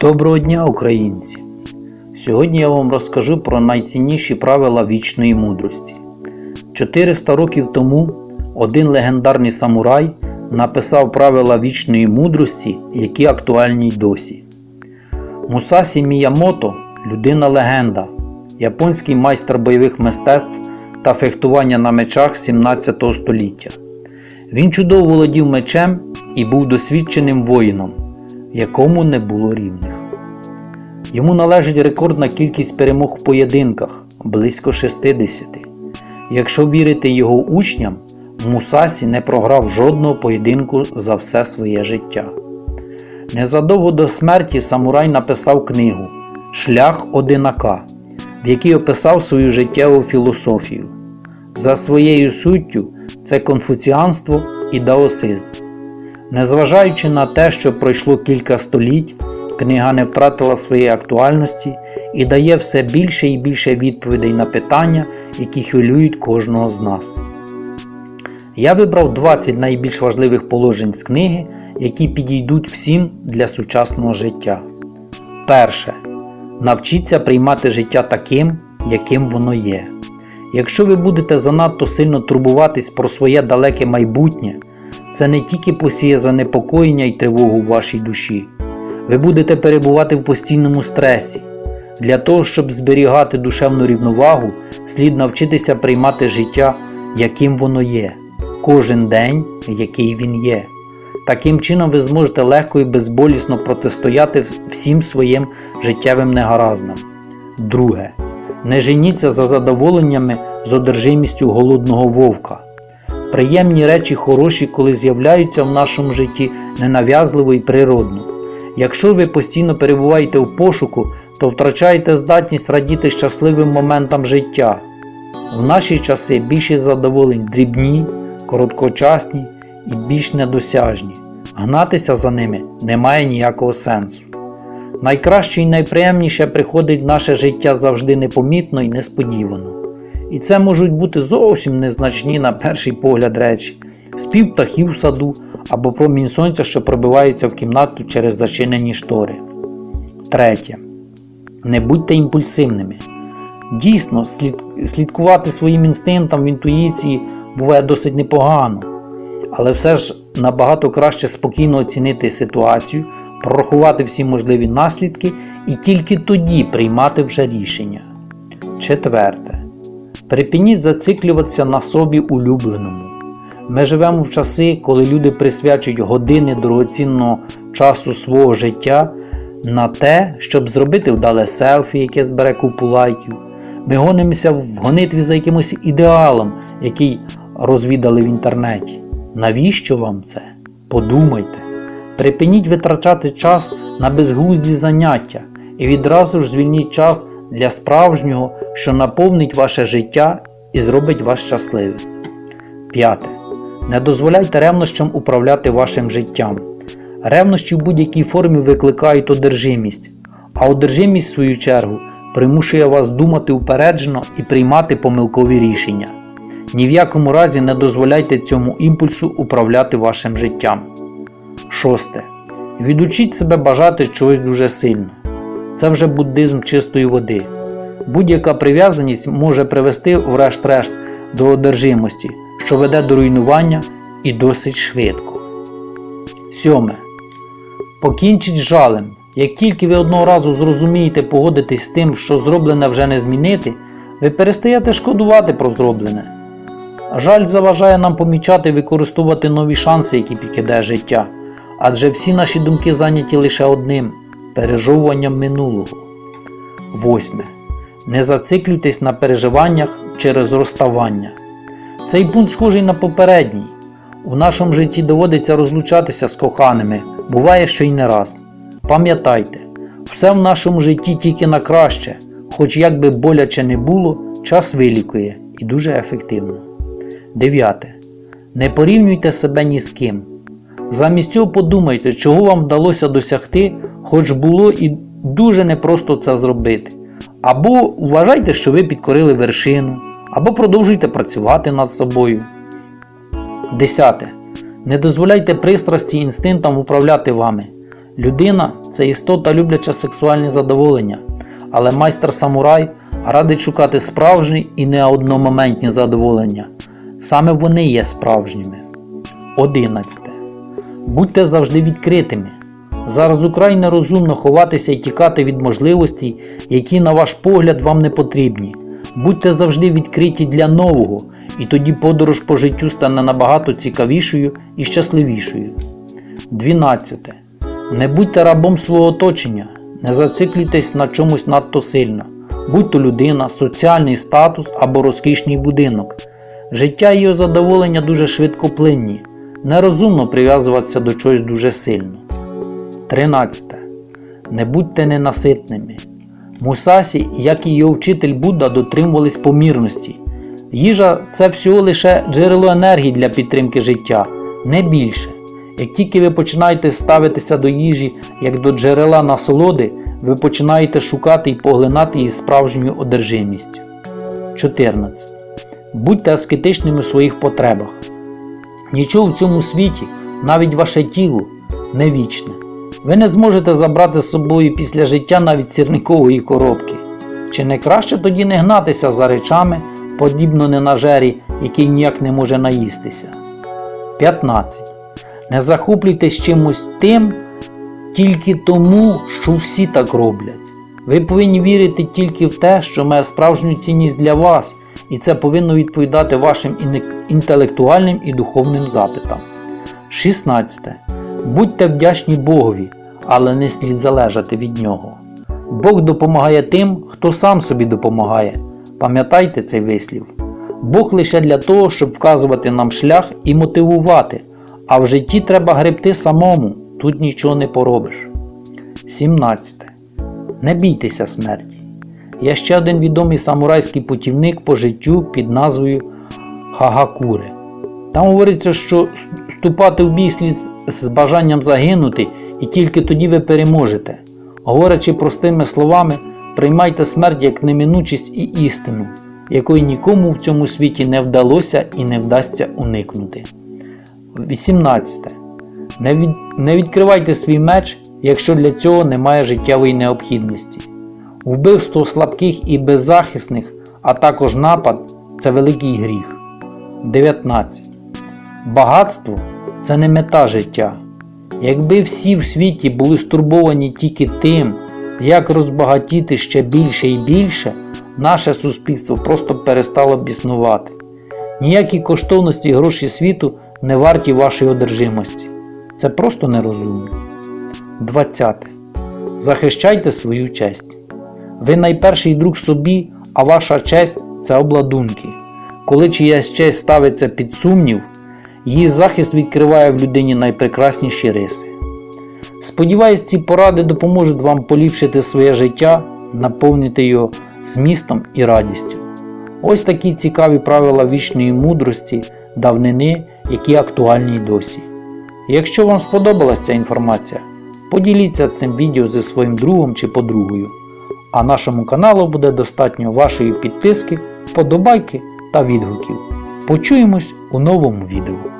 Доброго дня, українці! Сьогодні я вам розкажу про найцінніші правила вічної мудрості. 400 років тому один легендарний самурай написав правила вічної мудрості, які актуальні й досі. Мусасі Міямото людина легенда, японський майстер бойових мистецтв та фехтування на мечах 17 століття. Він чудово володів мечем і був досвідченим воїном, якому не було рівних. Йому належить рекордна кількість перемог в поєдинках близько 60. Якщо вірити його учням, Мусасі не програв жодного поєдинку за все своє життя. Незадовго до смерті самурай написав книгу Шлях одинака, в якій описав свою життєву філософію. За своєю суттю це конфуціанство і даосизм. Незважаючи на те, що пройшло кілька століть, книга не втратила своєї актуальності і дає все більше і більше відповідей на питання, які хвилюють кожного з нас. Я вибрав 20 найбільш важливих положень з книги, які підійдуть всім для сучасного життя. Перше. Навчіться приймати життя таким, яким воно є. Якщо ви будете занадто сильно турбуватись про своє далеке майбутнє, це не тільки посіє занепокоєння і тривогу в вашій душі. Ви будете перебувати в постійному стресі. Для того, щоб зберігати душевну рівновагу, слід навчитися приймати життя, яким воно є, кожен день, який він є. Таким чином ви зможете легко і безболісно протистояти всім своїм життєвим негараздам. Друге. Не женіться за задоволеннями з одержимістю голодного вовка. Приємні речі хороші, коли з'являються в нашому житті ненав'язливо і природно. Якщо ви постійно перебуваєте у пошуку, то втрачаєте здатність радіти щасливим моментам життя. В наші часи більшість задоволень дрібні, короткочасні і більш недосяжні. Гнатися за ними немає ніякого сенсу. Найкраще і найприємніше приходить в наше життя завжди непомітно і несподівано. І це можуть бути зовсім незначні на перший погляд речі, спів птахів в саду або промінь сонця, що пробивається в кімнату через зачинені штори. Третє. Не будьте імпульсивними. Дійсно, слід, слідкувати своїм інстинктам в інтуїції буває досить непогано, але все ж набагато краще спокійно оцінити ситуацію, прорахувати всі можливі наслідки і тільки тоді приймати вже рішення. Четверте. Припиніть зациклюватися на собі улюбленому. Ми живемо в часи, коли люди присвячують години дорогоцінного часу свого життя на те, щоб зробити вдале селфі, яке збере купу лайків. Ми гонимося в гонитві за якимось ідеалом, який розвідали в інтернеті. Навіщо вам це? Подумайте. Припиніть витрачати час на безглузді заняття і відразу ж звільніть час для справжнього, що наповнить ваше життя і зробить вас щасливим. П'яте. Не дозволяйте ревнощам управляти вашим життям. Ревнощі в будь-якій формі викликають одержимість, а одержимість, в свою чергу, примушує вас думати упереджено і приймати помилкові рішення. Ні в якому разі не дозволяйте цьому імпульсу управляти вашим життям. Шосте. Відучіть себе бажати чогось дуже сильно. Це вже буддизм чистої води. Будь-яка прив'язаність може привести, врешт-решт, до одержимості, що веде до руйнування і досить швидко. Сьоме. Покінчіть жалем. Як тільки ви одного разу зрозумієте погодитись з тим, що зроблене вже не змінити, ви перестаєте шкодувати про зроблене. Жаль заважає нам помічати використовувати нові шанси, які підкидає життя, адже всі наші думки зайняті лише одним пережовуванням минулого. Восьме. Не зациклюйтесь на переживаннях через розставання. Цей пункт схожий на попередній. У нашому житті доводиться розлучатися з коханими, буває, що й не раз. Пам'ятайте, все в нашому житті тільки на краще, хоч як би боляче не було, час вилікує і дуже ефективно. Дев'яте. Не порівнюйте себе ні з ким. Замість цього подумайте, чого вам вдалося досягти, хоч було і дуже непросто це зробити. Або вважайте, що ви підкорили вершину, або продовжуйте працювати над собою. Десяте. Не дозволяйте пристрасті інстинктам управляти вами. Людина це істота, любляча сексуальні задоволення, але майстер самурай радить шукати справжні і не одномоментні задоволення. Саме вони є справжніми. 11. Будьте завжди відкритими. Зараз украй нерозумно ховатися і тікати від можливостей, які, на ваш погляд, вам не потрібні. Будьте завжди відкриті для нового, і тоді подорож по життю стане набагато цікавішою і щасливішою. 12. Не будьте рабом свого оточення, не зациклюйтесь на чомусь надто сильно, будь то людина, соціальний статус або розкішний будинок. Життя і його задоволення дуже швидкоплинні, нерозумно прив'язуватися до чогось дуже сильно. 13. Не будьте ненаситними. Мусасі, як і його вчитель Будда, дотримувались помірності. Їжа це всього лише джерело енергії для підтримки життя, не більше. Як тільки ви починаєте ставитися до їжі як до джерела насолоди, ви починаєте шукати і поглинати її справжньою одержимістю. 14. Будьте аскетичними у своїх потребах. Нічого в цьому світі, навіть ваше тіло, не вічне. Ви не зможете забрати з собою після життя навіть сірникової коробки. Чи не краще тоді не гнатися за речами, подібно ненажері, який ніяк не може наїстися? 15. Не захоплюйтесь чимось тим тільки тому, що всі так роблять. Ви повинні вірити тільки в те, що має справжню цінність для вас, і це повинно відповідати вашим інтелектуальним і духовним запитам. 16. Будьте вдячні Богові, але не слід залежати від Нього. Бог допомагає тим, хто сам собі допомагає. Пам'ятайте цей вислів. Бог лише для того, щоб вказувати нам шлях і мотивувати, а в житті треба гребти самому, тут нічого не поробиш. 17. Не бійтеся смерті. Є ще один відомий самурайський путівник по життю під назвою Хагакуре. Там говориться, що вступати в бій слід з- бажанням загинути, і тільки тоді ви переможете. Говорячи простими словами, приймайте смерть як неминучість і істину, якої нікому в цьому світі не вдалося і не вдасться уникнути. 18. Не, від... не відкривайте свій меч, якщо для цього немає життєвої необхідності. Вбивство слабких і беззахисних, а також напад це великий гріх. 19. Багатство це не мета життя. Якби всі в світі були стурбовані тільки тим, як розбагатіти ще більше і більше, наше суспільство просто перестало б існувати. Ніякі коштовності гроші світу не варті вашої одержимості. Це просто нерозумно. 20. Захищайте свою честь. Ви найперший друг собі, а ваша честь це обладунки. Коли чиясь честь ставиться під сумнів, її захист відкриває в людині найпрекрасніші риси. Сподіваюсь, ці поради допоможуть вам поліпшити своє життя, наповнити його змістом і радістю. Ось такі цікаві правила вічної мудрості, давнини, які актуальні й досі. Якщо вам сподобалася ця інформація, поділіться цим відео зі своїм другом чи подругою. А нашому каналу буде достатньо вашої підписки, вподобайки та відгуків. Почуємось у новому відео.